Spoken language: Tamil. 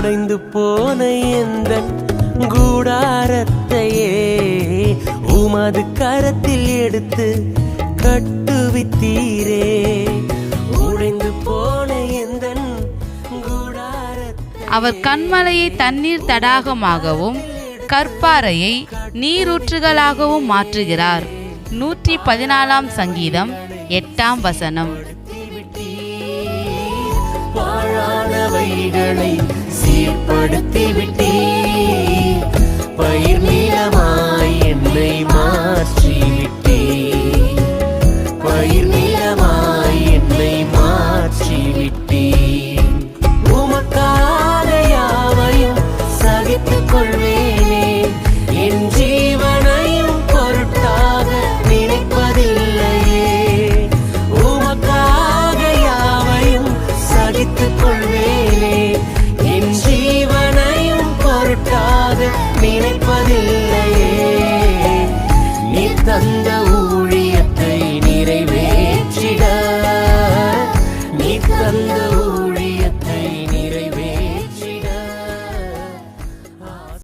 உடைந்து போன எந்த கூடாரத்தையே உமது கரத்தில் எடுத்து கட்டுவித்தீரே. உடைந்து போன எந்த அவர் கண்மலையை தண்ணீர் தடாகமாகவும் கற்பாறையை நீரூற்றுகளாகவும் மாற்றுகிறார். நூற்றி பதினாலாம் சங்கீதம் எட்டாம் வசனம். பாழானவைகளை சீர்படுத்தி விட்டீ பொருட்டாக நினைப்பதில்லையே நீ தந்த